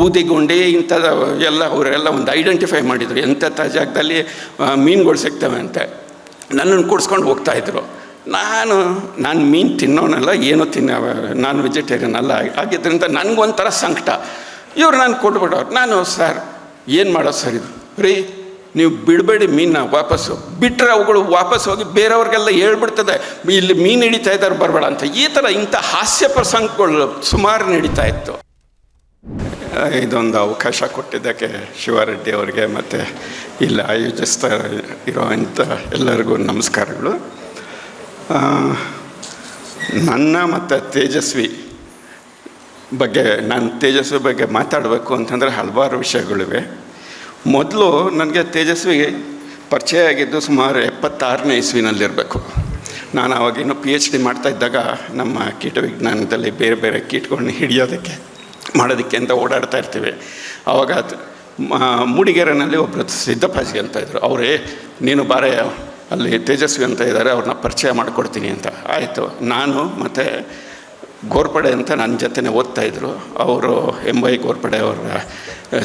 ಬೂದಿಗುಂಡಿ ಇಂಥದ ಎಲ್ಲ ಅವರೆಲ್ಲ ಒಂದು ಐಡೆಂಟಿಫೈ ಮಾಡಿದರು. ಎಂಥ ಜಾಗದಲ್ಲಿ ಮೀನುಗಳು ಸಿಗ್ತವೆ ಅಂತ. ನನ್ನನ್ನು ಕೂಡಿಸ್ಕೊಂಡು ಹೋಗ್ತಾಯಿದ್ರು ನಾನು ನಾನು ಮೀನು ತಿನ್ನೋನಲ್ಲ, ಏನೂ ತಿನ್ನ, ನಾನು ವೆಜಿಟೇರಿಯನ್ ಅಲ್ಲ. ಆಗಿದ್ದರಿಂದ ನನಗೊಂಥರ ಸಂಕಟ. ಇವ್ರು ನಾನು ಕೊಟ್ಬಿಡೋರು. ನಾನು, ಸರ್, ಏನು ಮಾಡೋದು ಸರ್ ಇದು? ರೀ, ನೀವು ಬಿಡಬೇಡಿ ಮೀನ ವಾಪಸ್ಸು. ಬಿಟ್ಟರೆ ಅವುಗಳು ವಾಪಸ್ ಹೋಗಿ ಬೇರೆಯವ್ರಿಗೆಲ್ಲ ಹೇಳ್ಬಿಡ್ತದೆ. ಇಲ್ಲಿ ಮೀನು ಹಿಡಿತಾ ಇದ್ದಾರೆ, ಬರಬೇಡ ಅಂತ. ಈ ಥರ ಇಂಥ ಹಾಸ್ಯ ಪ್ರಸಂಗಗಳು ಸುಮಾರು ನಡೀತಾ ಇತ್ತು. ಇದೊಂದು ಅವಕಾಶ ಕೊಟ್ಟಿದ್ದಕ್ಕೆ ಶಿವಾರೆಡ್ಡಿ ಅವರಿಗೆ ಮತ್ತು ಇಲ್ಲಿ, ಆಯೋಜಿಸ್ತಾ ಇರೋವಂಥ ಎಲ್ಲರಿಗೂ ನಮಸ್ಕಾರಗಳು. ನನ್ನ ಮತ್ತು ತೇಜಸ್ವಿ ಬಗ್ಗೆ, ನಾನು ತೇಜಸ್ವಿ ಬಗ್ಗೆ ಮಾತಾಡಬೇಕು ಅಂತಂದರೆ ಹಲವಾರು ವಿಷಯಗಳಿವೆ. ಮೊದಲು ನನಗೆ ತೇಜಸ್ವಿ ಪರಿಚಯ ಆಗಿದ್ದು ಸುಮಾರು ಎಪ್ಪತ್ತಾರನೇ ಇಸ್ವಿನಲ್ಲಿರಬೇಕು. ನಾನು ಅವಾಗೇನು ಪಿ ಎಚ್ ಡಿ ಮಾಡ್ತಾ ಇದ್ದಾಗ ನಮ್ಮ ಕೀಟ ವಿಜ್ಞಾನದಲ್ಲಿ ಬೇರೆ ಬೇರೆ ಕೀಟಗಳನ್ನ ಹಿಡಿಯೋದಕ್ಕೆ ಮಾಡೋದಕ್ಕೆ ಅಂತ ಓಡಾಡ್ತಾ ಇರ್ತೀವಿ. ಆವಾಗ ಮೂಡಿಗೆರೆನಲ್ಲಿ ಒಬ್ಬರು ಸಿದ್ದಪ್ಪಾಜಿ ಅಂತ ಇದ್ದರು ಅವರೇ, ನೀನು ಬಾರೆ, ಅಲ್ಲಿ ತೇಜಸ್ವಿ ಅಂತ ಇದ್ದಾರೆ ಅವ್ರನ್ನ ಪರಿಚಯ ಮಾಡಿಕೊಡ್ತೀನಿ ಅಂತ. ಆಯಿತು, ನಾನು ಮತ್ತು ಗೋರ್ಪಡೆ ಅಂತ ನನ್ನ ಜೊತೆನೇ ಓದ್ತಾ ಇದ್ರು. ಅವರು ವೈ ಗೋರ್ಪಡೆ ಅವರ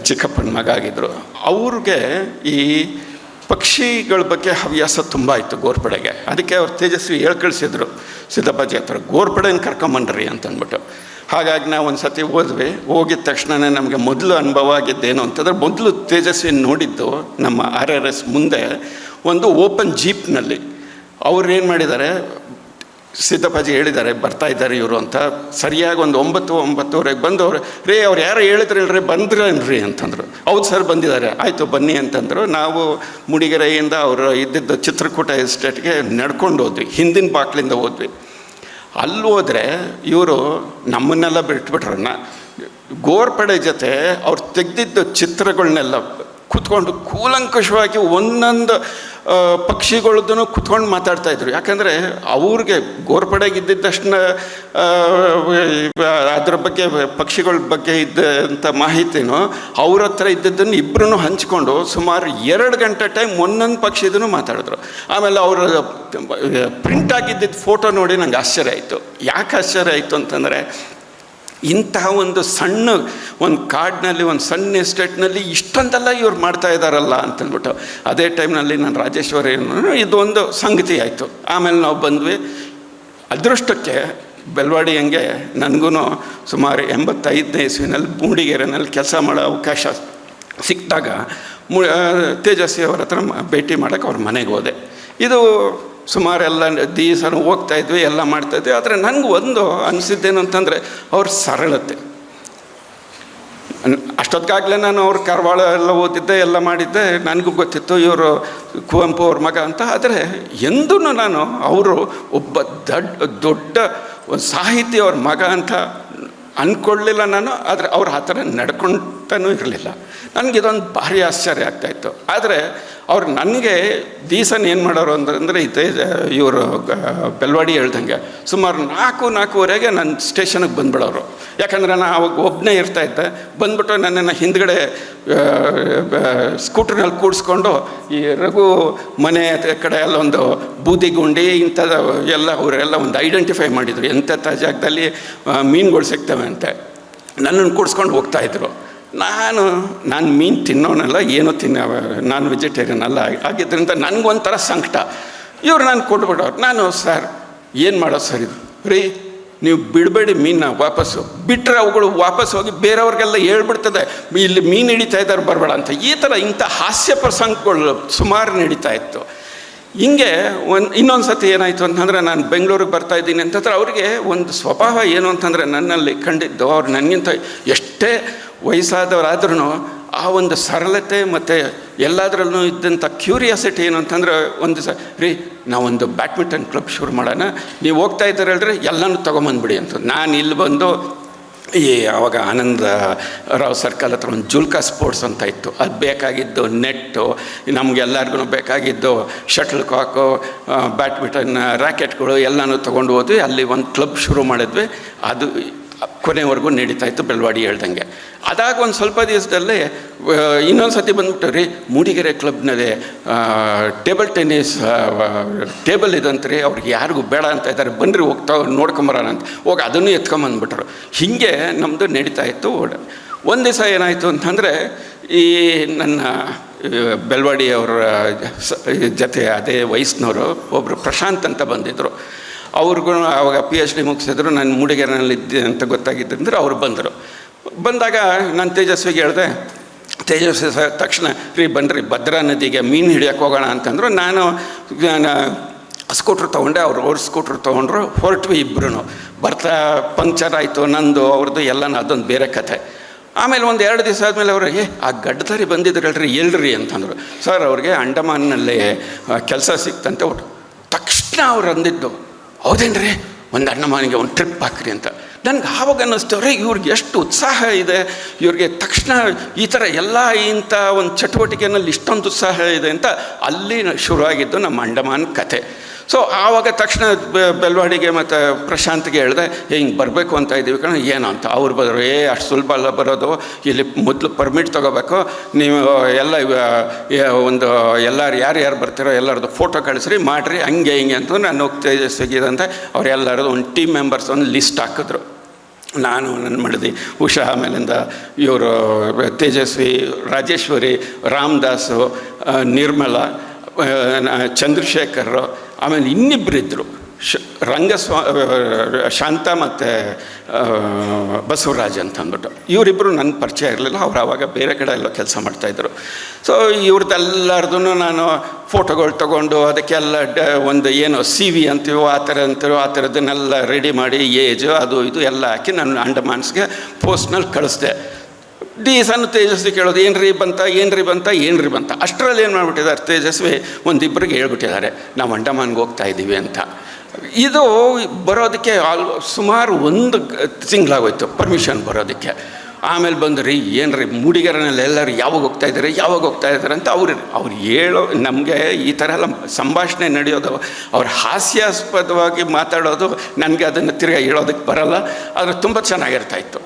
ಚಿಕ್ಕಪ್ಪನ ಮಗ ಆಗಿದ್ದರು ಅವ್ರಿಗೆ ಈ ಪಕ್ಷಿಗಳ ಬಗ್ಗೆ ಹವ್ಯಾಸ ತುಂಬ ಇತ್ತು ಗೋರ್ಪಡೆಗೆ. ಅದಕ್ಕೆ ಅವ್ರು ತೇಜಸ್ವಿ ಹೇಳ್ಕಳಿಸಿದ್ರು ಸಿದ್ದಪ್ಪಾಜಿ ಹತ್ರ, ಗೋರ್ಪಡೆನ ಕರ್ಕೊಂಬನ್ರಿ ಅಂತ ಅಂದ್ಬಿಟ್ಟು ಹಾಗಾಗಿ ನಾವು ಒಂದು ಸತಿ ಹೋದ್ವಿ. ಹೋಗಿದ ತಕ್ಷಣವೇ ನಮಗೆ ಮೊದಲು ಅನುಭವ ಆಗಿದ್ದೇನು ಅಂತಂದರೆ ಮೊದಲು ತೇಜಸ್ವಿ ನೋಡಿದ್ದು ನಮ್ಮ ಆರ್ ಆರ್ ಎಸ್ ಮುಂದೆ ಒಂದು ಓಪನ್ ಜೀಪ್ನಲ್ಲಿ. ಅವ್ರು ಏನು ಮಾಡಿದ್ದಾರೆ? ಸಿದ್ದಪ್ಪಾಜಿ ಹೇಳಿದ್ದಾರೆ, ಬರ್ತಾ ಇದ್ದಾರೆ ಇವರು ಅಂತ. ಸರಿಯಾಗಿ ಒಂದು ಒಂಬತ್ತು, ಒಂಬತ್ತುವರೆಗೆ ಬಂದವರು, ರೇ, ಅವ್ರು ಯಾರು ಹೇಳಿದ್ರಲ್ರಿ ಬಂದ್ರೇನ್ರಿ? ಅಂತಂದರು. ಹೌದು ಸರ್, ಬಂದಿದ್ದಾರೆ. ಆಯಿತು, ಬನ್ನಿ ಅಂತಂದರು. ನಾವು ಮುಡಿಗೆರೆಯಿಂದ ಅವರು ಇದ್ದಿದ್ದ ಚಿತ್ರಕೂಟ ಎಸ್ಟೇಟ್ಗೆ ನಡ್ಕೊಂಡು ಹೋದ್ವಿ. ಹಿಂದಿನ ಬಾಕ್ಲಿಂದ ಹೋದ್ವಿ. ಅಲ್ಲಿ ಹೋದರೆ ಇವರು ನಮ್ಮನ್ನೆಲ್ಲ ಬಿಟ್ಬಿಟ್ರಣ್ಣ ಗೋರ್ಪಡೆ ಜೊತೆ ಅವ್ರು ತೆಗೆದಿದ್ದ ಚಿತ್ರಗಳನ್ನೆಲ್ಲ ಕೂತ್ಕೊಂಡು ಕೂಲಂಕಷವಾಗಿ ಒಂದೊಂದು ಪಕ್ಷಿಗಳದ್ದು ಪಕ್ಷಿಗಳದ್ದನ್ನು ಮಾತಾಡ್ತಾ ಮಾತಾಡ್ತಾಯಿದ್ರು ಯಾಕಂದರೆ ಅವ್ರಿಗೆ ಗೋರ್ಪಡೆಗೆ ತಕ್ಷಣ ಅದ್ರ ಬಗ್ಗೆ ಪಕ್ಷಿಗಳ ಬಗ್ಗೆ ಇದ್ದಂಥ ಮಾಹಿತಿನೂ ಅವ್ರ ಹತ್ರ ಇದ್ದದ್ದನ್ನು ಇಬ್ಬರೂ ಹಂಚ್ಕೊಂಡು ಸುಮಾರು ಎರಡು ಗಂಟೆ ಟೈಮ್ ಒಂದೊಂದು ಪಕ್ಷಿದೂ ಮಾತಾಡಿದ್ರು. ಆಮೇಲೆ ಅವರು ಪ್ರಿಂಟ್ ಆಗಿದ್ದಿದ್ದು ಫೋಟೋ ನೋಡಿ ನಂಗೆ ಆಶ್ಚರ್ಯ ಆಯಿತು. ಯಾಕೆ ಆಶ್ಚರ್ಯ ಆಯಿತು ಅಂತಂದರೆ ಇಂತಹ ಒಂದು ಸಣ್ಣ ಒಂದು ಕಾಡಿನಲ್ಲಿ, ಒಂದು ಸಣ್ಣ ಎಸ್ಟೇಟ್ನಲ್ಲಿ ಇಷ್ಟೊಂದೆಲ್ಲ ಇವ್ರು ಮಾಡ್ತಾ ಇದ್ದಾರಲ್ಲ ಅಂತಂದ್ಬಿಟ್ಟು ಅದೇ ಟೈಮ್ನಲ್ಲಿ ನಾನು ರಾಜೇಶ್ವರಿ ಇದೊಂದು ಸಂಗತಿ ಆಯಿತು. ಆಮೇಲೆ ನಾವು ಬಂದ್ವಿ. ಅದೃಷ್ಟಕ್ಕೆ ಬೆಳವಾಡಿ ಹಂಗೆ ನನಗೂ ಸುಮಾರು ಎಂಬತ್ತೈದನೇ ಇಸ್ವಿನಲ್ಲಿ ಮೂಡಿಗೆರೆನಲ್ಲಿ ಕೆಲಸ ಮಾಡೋ ಅವಕಾಶ ಸಿಕ್ಕಿದಾಗ ಮು ತೇಜಸ್ವಿ ಅವ್ರ ಹತ್ರ ಭೇಟಿ ಮಾಡೋಕ್ಕೆ ಅವ್ರ ಮನೆಗೆ ಹೋದೆ. ಇದು ಸುಮಾರೆಲ್ಲ ದಿವಸನೂ ಹೋಗ್ತಾ ಇದ್ವಿ, ಎಲ್ಲ ಮಾಡ್ತಾ ಇದ್ವಿ. ಆದರೆ ನನಗೆ ಒಂದು ಅನಿಸಿದ್ದೇನು ಅಂತಂದರೆ ಅವ್ರ ಸರಳತೆ. ಅಷ್ಟೊತ್ತಿಗಾಗಲೇ ನಾನು ಅವ್ರ ಕರವಾಳ ಎಲ್ಲ ಓದಿದ್ದೆ, ಎಲ್ಲ ಮಾಡಿದ್ದೆ, ನನಗೂ ಗೊತ್ತಿತ್ತು ಇವರು ಕುವೆಂಪು ಅವ್ರ ಮಗ ಅಂತ. ಆದರೆ ಎಂದೂ ನಾನು ಅವರು ಒಬ್ಬ ದೊಡ್ಡ ದೊಡ್ಡ ಒಂದು ಸಾಹಿತಿ ಅವ್ರ ಮಗ ಅಂತ ಅಂದ್ಕೊಳ್ಳಿಲ್ಲ ನಾನು. ಆದರೆ ಅವ್ರು ಆ ಥರ ನಡ್ಕೊಳ್ತಾನೂ ಇರಲಿಲ್ಲ. ನನಗೆ ಇದೊಂದು ಭಾರಿ ಆಶ್ಚರ್ಯ ಆಗ್ತಾಯಿತ್ತು ಆದರೆ ಅವ್ರು ನನಗೆ ದೀಸನ್ ಏನು ಮಾಡೋರು ಅಂತಂದರೆ ಇತ ಇವರು ಬೆಲ್ವಾಡಿ ಹೇಳ್ದಂಗೆ, ಸುಮಾರು ನಾಲ್ಕು, ನಾಲ್ಕೂವರೆಗೆ ನನ್ನ ಸ್ಟೇಷನಿಗೆ ಬಂದ್ಬಿಡೋರು. ಯಾಕಂದರೆ ನಾನು ಅವಾಗ ಒಬ್ಬನೇ ಇರ್ತಾಯಿದ್ದೆ ಬಂದ್ಬಿಟ್ಟು ನನ್ನನ್ನು ಹಿಂದ್ಗಡೆ ಸ್ಕೂಟ್ರ್ನಲ್ಲಿ ಕೂಡಿಸ್ಕೊಂಡು ಈ ರಘು ಮನೆ ಕಡೆ ಎಲ್ಲ ಒಂದು ಬೂದಿಗುಂಡಿ ಇಂಥದ ಎಲ್ಲ ಅವರೆಲ್ಲ ಒಂದು ಐಡೆಂಟಿಫೈ ಮಾಡಿದರು ಎಂಥ ಜಾಗದಲ್ಲಿ ಮೀನುಗಳು ಸಿಗ್ತವೆ ಅಂತ. ನನ್ನನ್ನು ಕೂಡಿಸ್ಕೊಂಡು ಹೋಗ್ತಾಯಿದ್ರು ನಾನು ನಾನು ಮೀನು ತಿನ್ನೋನಲ್ಲ, ಏನೂ ತಿನ್ನ, ನಾನು ವೆಜಿಟೇರಿಯನ್ ಅಲ್ಲ. ಆಗಿದ್ದರಿಂದ ನನಗೊಂಥರ ಸಂಕಟ. ಇವ್ರು ನಾನು ಕೊಟ್ಬಿಡೋರು. ನಾನು, ಸರ್, ಏನು ಮಾಡೋ ಸರ್ ಇದು? ರೀ, ನೀವು ಬಿಡಬೇಡಿ ಮೀನನ್ನ ವಾಪಸ್ಸು. ಬಿಟ್ಟರೆ ಅವುಗಳು ವಾಪಸ್ ಹೋಗಿ ಬೇರೆಯವ್ರಿಗೆಲ್ಲ ಹೇಳ್ಬಿಡ್ತದೆ. ಇಲ್ಲಿ ಮೀನು ಹಿಡಿತಾ ಇದ್ದಾರೆ, ಬರಬೇಡ ಅಂತ. ಈ ಥರ ಇಂಥ ಹಾಸ್ಯ ಪ್ರಸಂಗಗಳು ಸುಮಾರು ನಡೀತಾ ಇತ್ತು. ಹಿಂಗೆ ಒಂದು ಇನ್ನೊಂದು ಸತಿ ಏನಾಯಿತು ಅಂತಂದರೆ ನಾನು ಬೆಂಗಳೂರಿಗೆ ಬರ್ತಾ ಇದ್ದೀನಿ ಅಂತಂದ್ರೆ ಅವರಿಗೆ ಒಂದು ಸ್ವಭಾವ ಏನು ಅಂತಂದರೆ ನನ್ನಲ್ಲಿ ಕಂಡಿದ್ದು, ಅವ್ರು ನನಗಿಂತ ಎಷ್ಟೇ ವಯಸ್ಸಾದವರಾದ್ರೂ ಆ ಒಂದು ಸರಳತೆ ಮತ್ತು ಎಲ್ಲದರಲ್ಲೂ ಇದ್ದಂಥ ಕ್ಯೂರಿಯಾಸಿಟಿ ಏನು ಅಂತಂದ್ರೆ ಒಂದು ಸ ರೀ, ನಾವೊಂದು ಬ್ಯಾಡ್ಮಿಂಟನ್ ಕ್ಲಬ್ ಶುರು ಮಾಡೋಣ, ನೀವು ಹೋಗ್ತಾ ಇದ್ದಾರೆ ಹೇಳಿದ್ರೆ ಎಲ್ಲನೂ ತೊಗೊಂಬಂದ್ಬಿಡಿ ಅಂತ. ನಾನು ಇಲ್ಲಿ ಬಂದು ಈ ಆವಾಗ ಆನಂದ ರಾವ್ ಸರ್ಕಲ್ ಹತ್ರ ಒಂದು ಜುಲ್ಕಾ ಸ್ಪೋರ್ಟ್ಸ್ ಅಂತ ಇತ್ತು. ಅದು ಬೇಕಾಗಿದ್ದು ನೆಟ್ಟು ನಮಗೆಲ್ಲರಿಗೂ ಬೇಕಾಗಿದ್ದು ಶಟಲ್ ಕಾಕು ಬ್ಯಾಡ್ಮಿಂಟನ್ ರ್ಯಾಕೆಟ್ಗಳು ಎಲ್ಲನೂ ತೊಗೊಂಡು ಹೋದ್ವಿ. ಅಲ್ಲಿ ಒಂದು ಕ್ಲಬ್ ಶುರು ಮಾಡಿದ್ವಿ. ಅದು ಕೊನೆವರೆಗೂ ನಡೀತಾ ಇತ್ತು ಬೆಳವಾಡಿ ಹೇಳ್ದಂಗೆ. ಅದಾಗ ಒಂದು ಸ್ವಲ್ಪ ದಿವಸದಲ್ಲೇ ಇನ್ನೊಂದು ಸತಿ ಬಂದ್ಬಿಟ್ಟು ರೀ, ಮೂಡಿಗೆರೆ ಕ್ಲಬ್ನಲ್ಲಿ ಟೇಬಲ್ ಟೆನ್ನಿಸ್ ಟೇಬಲ್ ಇದಂತ್ರಿ, ಅವ್ರಿಗೆ ಯಾರಿಗೂ ಬೇಡ ಅಂತ ಇದ್ದಾರೆ ಬನ್ನಿರಿ ಹೋಗ್ತಾ ನೋಡ್ಕೊಂಬರೋಣ ಅಂತ. ಹೋಗಿ ಅದನ್ನು ಎತ್ಕೊಂಬಂದ್ಬಿಟ್ರು ಹೀಗೆ ನಮ್ಮದು ನಡೀತಾ ಇತ್ತು. ಒಂದು ದಿವಸ ಏನಾಯಿತು ಅಂತಂದರೆ, ಈ ನನ್ನ ಬೆಳವಾಡಿಯವರ ಜೊತೆ ಅದೇ ವಯಸ್ಸಿನವರು ಒಬ್ಬರು ಪ್ರಶಾಂತ್ ಅಂತ ಬಂದಿದ್ದರು ಅವ್ರಿಗೂ ಆವಾಗ ಪಿ ಎಚ್ ಡಿ ಮುಗಿಸಿದ್ರು, ನಾನು ಮೂಡಿಗೆರೆನಲ್ಲಿದ್ದೆ ಅಂತ ಗೊತ್ತಾಗಿದ್ದಂದ್ರೆ ಅವ್ರು ಬಂದರು. ಬಂದಾಗ ನಾನು ತೇಜಸ್ವಿಗೆ ಹೇಳಿದೆ, ತೇಜಸ್ವಿ ಸರ್, ತಕ್ಷಣ, ರೀ ಬನ್ನಿರಿ ಭದ್ರಾ ನದಿಗೆ ಮೀನು ಹಿಡಿಯೋಕೆ ಹೋಗೋಣ ಅಂತಂದ್ರು. ನಾನು ಸ್ಕೂಟ್ರ್ ತೊಗೊಂಡೆ, ಅವ್ರು ಅವ್ರ ಸ್ಕೂಟ್ರ್ ತೊಗೊಂಡ್ರು, ಹೊರಟ್ವಿ ಇಬ್ಬರು ಬರ್ತಾ, ಪಂಕ್ಚರ್ ಆಯಿತು, ನಂದು ಅವ್ರದ್ದು ಎಲ್ಲನೂ ಅದೊಂದು ಬೇರೆ ಕಥೆ. ಆಮೇಲೆ ಒಂದು ಎರಡು ದಿವಸ ಆದಮೇಲೆ ಅವರು, ಏ, ಆ ಗಡ್ಡದಾರಿ ಹೇಳ್ರಿ, ಎಲ್ರಿ ಅಂತಂದರು. ಸರ್, ಅವ್ರಿಗೆ ಅಂಡಮಾನ್ನಲ್ಲಿ ಕೆಲಸ ಸಿಕ್ತಂತೆ ಒಟ್ಟು ತಕ್ಷಣ ಅವ್ರು ಅಂದಿದ್ದು ಹೌದೇನ್ರಿ? ಒಂದು ಅಣ್ಣಮಾನಿಗೆ ಒಂದು ಟ್ರಿಪ್ ಹಾಕ್ರಿ ಅಂತ. ನನಗೆ ಆವಾಗ ಅನ್ನಿಸ್ತವ್ರೆ ಇವ್ರಿಗೆ ಎಷ್ಟು ಉತ್ಸಾಹ ಇದೆ. ಇವ್ರಿಗೆ ತಕ್ಷಣ ಈ ಥರ ಎಲ್ಲ ಇಂಥ ಒಂದು ಚಟುವಟಿಕೆಯಲ್ಲಿ ಇಷ್ಟೊಂದು ಉತ್ಸಾಹ ಇದೆ ಅಂತ ಅಲ್ಲಿ ಶುರುವಾಗಿದ್ದು ನಮ್ಮ ಅಂಡಮಾನ್ ಕತೆ. ಸೊ ಆವಾಗ ತಕ್ಷಣ ಬೆಲ್ವಾಡಿಗೆ ಮತ್ತು ಪ್ರಶಾಂತ್ಗೆ ಹೇಳಿದೆ ಹಿಂಗೆ ಬರಬೇಕು ಅಂತ ಇದ್ದೀವಿ ಕಣ ಏನು ಅಂತ ಅವ್ರು ಬರೋರು ಏ, ಅಷ್ಟು ಸುಲಭ ಅಲ್ಲ ಬರೋದು, ಇಲ್ಲಿ ಮೊದಲು ಪರ್ಮಿಟ್ ತೊಗೋಬೇಕು, ನೀವು ಎಲ್ಲ ಒಂದು, ಎಲ್ಲರು ಯಾರು ಯಾರು ಬರ್ತೀರೋ ಎಲ್ಲರದ್ದು ಫೋಟೋ ಕಳಿಸ್ರಿ, ಮಾಡಿರಿ, ಹಂಗೆ, ಹಿಂಗೆ ಅಂತ ನಾನು ಹೋಗ್ತಾ ಸಿಗಿದಂತೆ ಅವರೆಲ್ಲರದ್ದು ಒಂದು ಟೀಮ್ ಮೆಂಬರ್ಸ್ ಒಂದು ಲಿಸ್ಟ್ ಹಾಕಿದ್ರು. ನಾನು ನನ್ನ ಮಾಡಿದೆ, ಉಷಾ ಆಮೇಲಿಂದ ಇವರು ತೇಜಸ್ವಿ, ರಾಜೇಶ್ವರಿ, ರಾಮದಾಸು ನಿರ್ಮಲ ಚಂದ್ರಶೇಖರ್ ಆಮೇಲೆ ಇನ್ನಿಬ್ಬರಿದ್ದರು ಶ, ರಂಗಸ್ವಾ ಶಾಂತ ಮತ್ತು ಬಸವರಾಜ್ ಅಂತ ಅಂದ್ಬಿಟ್ಟು ಇವರಿಬ್ಬರು ನನ್ನ ಪರಿಚಯ ಇರಲಿಲ್ಲ, ಅವ್ರು ಆವಾಗ ಬೇರೆ ಕಡೆ ಎಲ್ಲ ಕೆಲಸ ಮಾಡ್ತಾಯಿದ್ರು ಸೊ ಇವ್ರದ್ದೆಲ್ಲರದೂ ನಾನು ಫೋಟೋಗಳು ತೊಗೊಂಡು ಅದಕ್ಕೆಲ್ಲ ಡ, ಒಂದು ಏನು ಸಿ ವಿ ಅಂತೀವೋ, ಆ ಥರ ಅಂತೀವೋ, ಆ ಥರದನ್ನೆಲ್ಲ ರೆಡಿ ಮಾಡಿ, ಏಜು, ಅದು ಇದು ಎಲ್ಲ ಹಾಕಿ ನಾನು ಅಂಡಮಾನ್ಸ್ಗೆ ಪೋಸ್ಟ್ನಲ್ಲಿ ಕಳಿಸ್ದೆ. ಡಿ ಸಣ್ಣ ತೇಜಸ್ವಿ ಕೇಳೋದು, ಏನ್ರಿ ಬಂತ ಏನ್ರಿ ಬಂತ ಏನ್ರಿ ಬಂತ. ಅಷ್ಟರಲ್ಲಿ ಏನು ಮಾಡಿಬಿಟ್ಟಿದ್ದಾರೆ, ತೇಜಸ್ವಿ ಒಂದಿಬ್ಬರಿಗೆ ಹೇಳ್ಬಿಟ್ಟಿದ್ದಾರೆ, ನಾವು ಅಂಡಮಾನ್ಗೆ ಹೋಗ್ತಾ ಇದ್ದೀವಿ ಅಂತ. ಇದು ಬರೋದಕ್ಕೆ ಆಲ್, ಸುಮಾರು ಒಂದು ತಿಂಗಳಾಗೋಯ್ತು ಪರ್ಮಿಷನ್ ಬರೋದಕ್ಕೆ. ಆಮೇಲೆ ಬಂದ್ರಿ, ಏನ್ರಿ ಮೂಡಿಗೆರೆನಲ್ಲಿ ಎಲ್ಲರೂ ಯಾವಾಗ ಹೋಗ್ತಾ ಇದ್ದಾರೆ, ಯಾವಾಗ ಹೋಗ್ತಾ ಇದ್ದಾರೆ ಅಂತ ಅವ್ರು ಅವ್ರು ಹೇಳೋ, ನಮಗೆ ಈ ಥರ ಎಲ್ಲ ಸಂಭಾಷಣೆ ನಡೆಯೋದು, ಅವ್ರು ಹಾಸ್ಯಾಸ್ಪದವಾಗಿ ಮಾತಾಡೋದು, ನನಗೆ ಅದನ್ನು ತಿರ್ಗಾ ಹೇಳೋದಕ್ಕೆ ಬರಲ್ಲ, ಆದರೆ ತುಂಬ ಚೆನ್ನಾಗಿರ್ತಾಯಿತ್ತು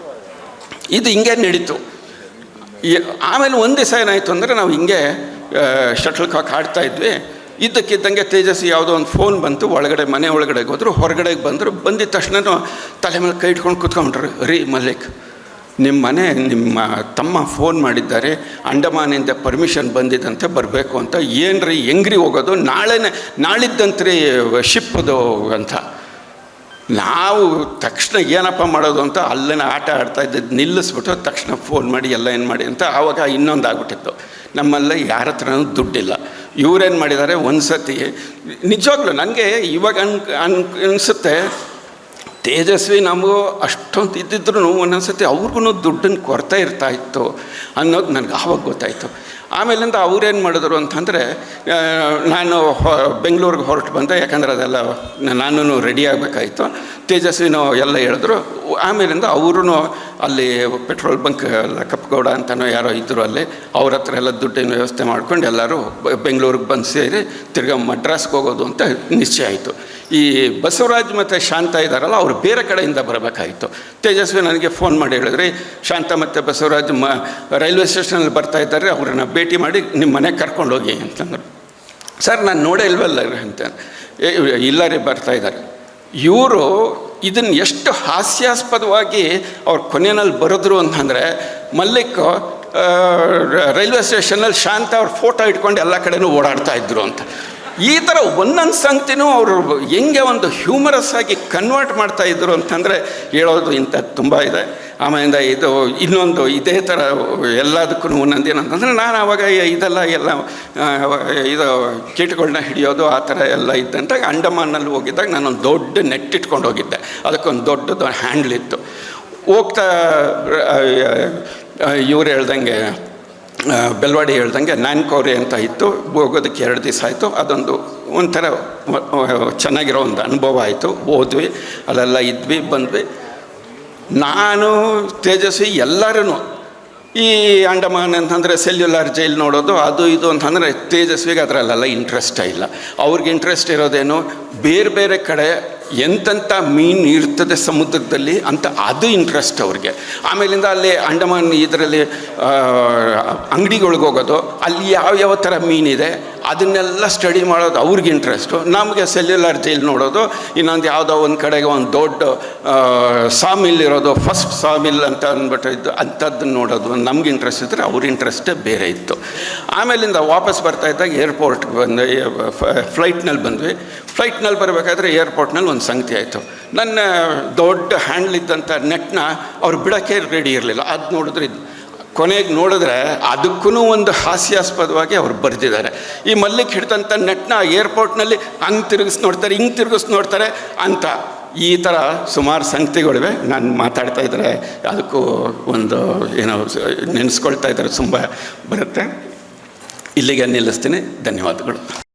ಇದು ಹಿಂಗೆ ನಡೀತು. ಆಮೇಲೆ ಒಂದು ದಿವಸ ಏನಾಯಿತು ಅಂದರೆ ನಾವು ಹಿಂಗೆ ಶಟ್ಲ್ ಕಾಕ್ ಆಡ್ತಾ ಇದ್ವಿ. ಇದ್ದಕ್ಕಿದ್ದಂಗೆ ತೇಜಸ್ವಿ ಯಾವುದೋ ಒಂದು ಫೋನ್ ಬಂತು, ಒಳಗಡೆ ಮನೆ ಒಳಗಡೆಗೆ ಹೋದರು, ಹೊರಗಡೆಗೆ ಬಂದರು ಬಂದಿದ್ದ ತಕ್ಷಣ ತಲೆ ಮೇಲೆ ಕೈ ಇಟ್ಕೊಂಡು ಕುತ್ಕೊಂಡ್ರು. ರೀ ಮಲ್ಲಿಕ್ ನಿಮ್ಮ ಮನೆ, ನಿಮ್ಮ ತಮ್ಮ ಫೋನ್ ಮಾಡಿದ್ದಾರೆ, ಅಂಡಮಾನಿಂದ ಪರ್ಮಿಷನ್ ಬಂದಿದ್ದಂತೆ ಬರಬೇಕು ಅಂತ. ಏನ್ರಿ ಹೆಂಗ್ರಿ ಹೋಗೋದು? ನಾಳೆನೇ, ನಾಳಿದ್ದಂತ್ರಿ ಶಿಪ್ಪದು ಅಂತ. ನಾವು ತಕ್ಷಣ ಏನಪ್ಪ ಮಾಡೋದು ಅಂತ ಅಲ್ಲಿನ ಆಟ ಆಡ್ತಾ ಇದ್ದದ್ದು ನಿಲ್ಲಿಸ್ಬಿಟ್ಟು ತಕ್ಷಣ ಫೋನ್ ಮಾಡಿ, ಎಲ್ಲ ಏನು ಮಾಡಿ ಅಂತ ಆವಾಗ ಇನ್ನೊಂದು ಆಗ್ಬಿಟ್ಟಿತ್ತು. ನಮ್ಮಲ್ಲಿ ಯಾರ ಹತ್ರನೂ ದುಡ್ಡಿಲ್ಲ. ಇವರೇನು ಮಾಡಿದ್ದಾರೆ ಒಂದು ಸತಿ ನಿಜವಾಗ್ಲೂ ನನಗೆ ಇವಾಗ ಅನ್ ಅನ್ ಅನಿಸುತ್ತೆ ತೇಜಸ್ವಿ ನಮಗೂ ಅಷ್ಟೊಂದು ಇದ್ದಿದ್ರು ಒಂದೊಂದ್ಸತಿ ಅವ್ರಿಗೂ ದುಡ್ಡನ್ನು ಕೊರತೆ ಇರ್ತಾ ಇತ್ತು ಅನ್ನೋದು ನನಗೆ ಆವಾಗ ಗೊತ್ತಾಯಿತು. ಆಮೇಲಿಂದ ಅವ್ರೇನು ಮಾಡಿದ್ರು ಅಂತಂದರೆ ನಾನು ಹೊ, ಬೆಂಗಳೂರಿಗೆ ಹೊರಟು ಬಂದೆ, ಯಾಕಂದರೆ ಅದೆಲ್ಲ ನಾನು ರೆಡಿ ಆಗಬೇಕಾಯಿತು. ತೇಜಸ್ವಿನೂ ಎಲ್ಲ ಹೇಳಿದ್ರು. ಆಮೇಲಿಂದ ಅವರು ಅಲ್ಲಿ ಪೆಟ್ರೋಲ್ ಬಂಕ್ ಕಪ್ಪಗೌಡ ಅಂತನೋ ಯಾರೋ ಇದ್ದರು ಅಲ್ಲಿ ಅವ್ರ ಹತ್ರ ಎಲ್ಲ ದುಡ್ಡಿನ ವ್ಯವಸ್ಥೆ ಮಾಡ್ಕೊಂಡು ಎಲ್ಲರೂ ಬೆಂಗಳೂರಿಗೆ ಬಂದು ಸೇರಿ ತಿರ್ಗಾ ಮಡ್ರಾಸ್ಗೆ ಹೋಗೋದು ಅಂತ ನಿಶ್ಚಯ ಆಯಿತು. ಈ ಬಸವರಾಜ್ ಮತ್ತು ಶಾಂತ ಇದ್ದಾರಲ್ಲ ಅವರು ಬೇರೆ ಕಡೆಯಿಂದ ಬರಬೇಕಾಯಿತು. ತೇಜಸ್ವಿ ನನಗೆ ಫೋನ್ ಮಾಡಿ ಹೇಳಿದ್ರಿ ಶಾಂತ ಮತ್ತು ಬಸವರಾಜ್ ಮ ರೈಲ್ವೆ ಸ್ಟೇಷನಲ್ಲಿ ಬರ್ತಾ ಇದ್ದಾರೆ ಅವ್ರನ್ನ ಭೇಟಿ ಮಾಡಿ ನಿಮ್ಮ ಮನೆಗೆ ಕರ್ಕೊಂಡೋಗಿ ಅಂತಂದರು. ಸರ್ ನಾನು ನೋಡೇ ಇಲ್ವಲ್ಲ ಅಂತ. "ಏ, ಇಲ್ಲ ರೀ ಬರ್ತಾ ಇದ್ದಾರೆ. ಇವರು ಇದನ್ನು ಎಷ್ಟು ಹಾಸ್ಯಾಸ್ಪದವಾಗಿ ಅವ್ರು ಕೊನೆಯಲ್ಲಿ ಬರೆದ್ರು ಅಂತಂದರೆ ಮಲ್ಲಿಕ್ ರೈಲ್ವೆ ಸ್ಟೇಷನಲ್ಲಿ ಶಾಂತ ಅವ್ರ ಫೋಟೋ ಇಟ್ಕೊಂಡು ಎಲ್ಲ ಕಡೆನೂ ಓಡಾಡ್ತಾ ಇದ್ರು ಅಂತ. ಈ ಥರ ಒಂದೊಂದು ಸಂಗತಿನೂ ಅವರು ಹೆಂಗೆ ಒಂದು ಹ್ಯೂಮರಸ್ ಆಗಿ ಕನ್ವರ್ಟ್ ಮಾಡ್ತಾ ಇದ್ರು ಅಂತಂದರೆ ಹೇಳೋದು ಇಂಥದ್ದು ತುಂಬ ಇದೆ. ಆಮೇಲಿಂದ ಇದು ಇನ್ನೊಂದು ಇದೇ ಥರ ಎಲ್ಲದಕ್ಕೂ ಒಂದೊಂದು ಏನಂತಂದರೆ ನಾನು ಆವಾಗ ಇದೆಲ್ಲ ಎಲ್ಲ ಇದು ಕೀಟಗಳನ್ನ ಹಿಡಿಯೋದು ಆ ಥರ ಎಲ್ಲ ಇದ್ದಂತಾಗ ಅಂಡಮಾನಲ್ಲಿ ಹೋಗಿದ್ದಾಗ ನಾನೊಂದು ದೊಡ್ಡ ನೆಟ್ ಇಟ್ಕೊಂಡು ಹೋಗಿದ್ದೆ. ಅದಕ್ಕೊಂದು ದೊಡ್ಡದು ಹ್ಯಾಂಡ್ಲ್ ಇತ್ತು. ಹೋಗ್ತಾ ಇವ್ರು ಹೇಳ್ದಂಗೆ ಬೆಲ್ವಾಡಿ ಹೇಳ್ದಂಗೆ ನ್ಯಾನ್ಕೋರಿ ಅಂತ ಇತ್ತು. ಹೋಗೋದಕ್ಕೆ ಎರಡು ದಿವಸ ಆಯಿತು. ಅದೊಂದು ಒಂಥರ ಚೆನ್ನಾಗಿರೋ ಒಂದು ಅನುಭವ ಆಯಿತು. ಹೋದ್ವಿ. ಅಲ್ಲೆಲ್ಲ ಇದ್ವಿ, ಬಂದ್ವಿ. ನಾನು ತೇಜಸ್ವಿ ಎಲ್ಲರೂ ಈ ಅಂಡಮಾನ್ ಅಂತಂದರೆ ಸೆಲ್ಯುಲಾರ್ ಜೈಲ್ ನೋಡೋದು, ಅದು ಇದು ಅಂತಂದರೆ ತೇಜಸ್ವಿಗೆ ಅದರಲ್ಲೆಲ್ಲ ಇಂಟ್ರೆಸ್ಟೇ ಇಲ್ಲ. ಅವ್ರಿಗೆ ಇಂಟ್ರೆಸ್ಟ್ ಇರೋದೇನು ಬೇರೆ ಬೇರೆ ಕಡೆ ಎಂತೆಂಥ ಮೀನು ಇರ್ತದೆ ಸಮುದ್ರದಲ್ಲಿ ಅಂತ ಅದು ಇಂಟ್ರೆಸ್ಟ್ ಅವ್ರಿಗೆ. ಆಮೇಲಿಂದ ಅಲ್ಲಿ ಅಂಡಮಾನ್ ಇದರಲ್ಲಿ ಅಂಗಡಿಗಳಿಗೆ ಹೋಗೋದು, ಅಲ್ಲಿ ಯಾವ ಯಾವ ಥರ ಮೀನಿದೆ, ಅದನ್ನೆಲ್ಲ ಸ್ಟಡಿ ಮಾಡೋದು ಅವ್ರಿಗೆ ಇಂಟ್ರೆಸ್ಟು ನಮಗೆ ಸೆಲ್ಯುಲರ್ ಜೈಲ್ ನೋಡೋದು, ಇನ್ನೊಂದು ಯಾವುದೋ ಒಂದು ಕಡೆಗೆ ಒಂದು ದೊಡ್ಡ ಸಾಮಿಲ್ ಇರೋದು ಫಸ್ಟ್ ಸಾಮಿಲ್ ಅಂತ ಅಂದ್ಬಿಟ್ಟು ಇದ್ದು ಅಂಥದ್ದನ್ನು ನೋಡೋದು. ನಮ್ಗೆ ಇಂಟ್ರೆಸ್ಟ್ ಇದ್ದರೆ ಅವ್ರ ಇಂಟ್ರೆಸ್ಟೇ ಬೇರೆ ಇತ್ತು. ಆಮೇಲಿಂದ ವಾಪಸ್ ಬರ್ತಾ ಇದ್ದಾಗ ಏರ್ಪೋರ್ಟ್ಗೆ ಬಂದು ಫ್ಲೈಟ್ನಲ್ಲಿ ಬಂದ್ವಿ. ಫ್ಲೈಟ್ನಲ್ಲಿ ಬರಬೇಕಾದ್ರೆ ಏರ್ಪೋರ್ಟ್ನಲ್ಲಿ ಒಂದು ಸಂಗತಿ ಆಯಿತು. ನನ್ನ ದೊಡ್ಡ ಹ್ಯಾಂಡ್ಲ್ ಇದ್ದಂಥ ನೆಟ್ನ ಅವ್ರು ಬಿಡೋಕ್ಕೆ ರೆಡಿ ಇರಲಿಲ್ಲ. ಅದು ನೋಡಿದ್ರೆ ಕೊನೆಗೆ ನೋಡಿದ್ರೆ ಅದಕ್ಕೂ ಒಂದು ಹಾಸ್ಯಾಸ್ಪದವಾಗಿ ಅವ್ರು ಬರೆದಿದ್ದಾರೆ. ಈ ಮಲ್ಲಿಗೆ ಹಿಡ್ದಂಥ ನೆಟ್ನ ಏರ್ಪೋರ್ಟ್ನಲ್ಲಿ ಹಂಗೆ ತಿರುಗಿಸಿ ನೋಡ್ತಾರೆ, ಹಿಂಗೆ ತಿರುಗಿಸ್ ನೋಡ್ತಾರೆ ಅಂತ ಈ ಥರ ಸುಮಾರು ಸಂಗತಿಗಳಿವೆ ನಾನು ಮಾತಾಡ್ತಾ ಇದ್ದರೆ ಅದಕ್ಕೂ ಒಂದು, ಏನೋ, ನೆನೆಸ್ಕೊಳ್ತಾ ಇದ್ದಾರೆ. ತುಂಬ ಬರುತ್ತೆ. ಇಲ್ಲಿಗೆ ನಿಲ್ಲಿಸ್ತೀನಿ. ಧನ್ಯವಾದಗಳು.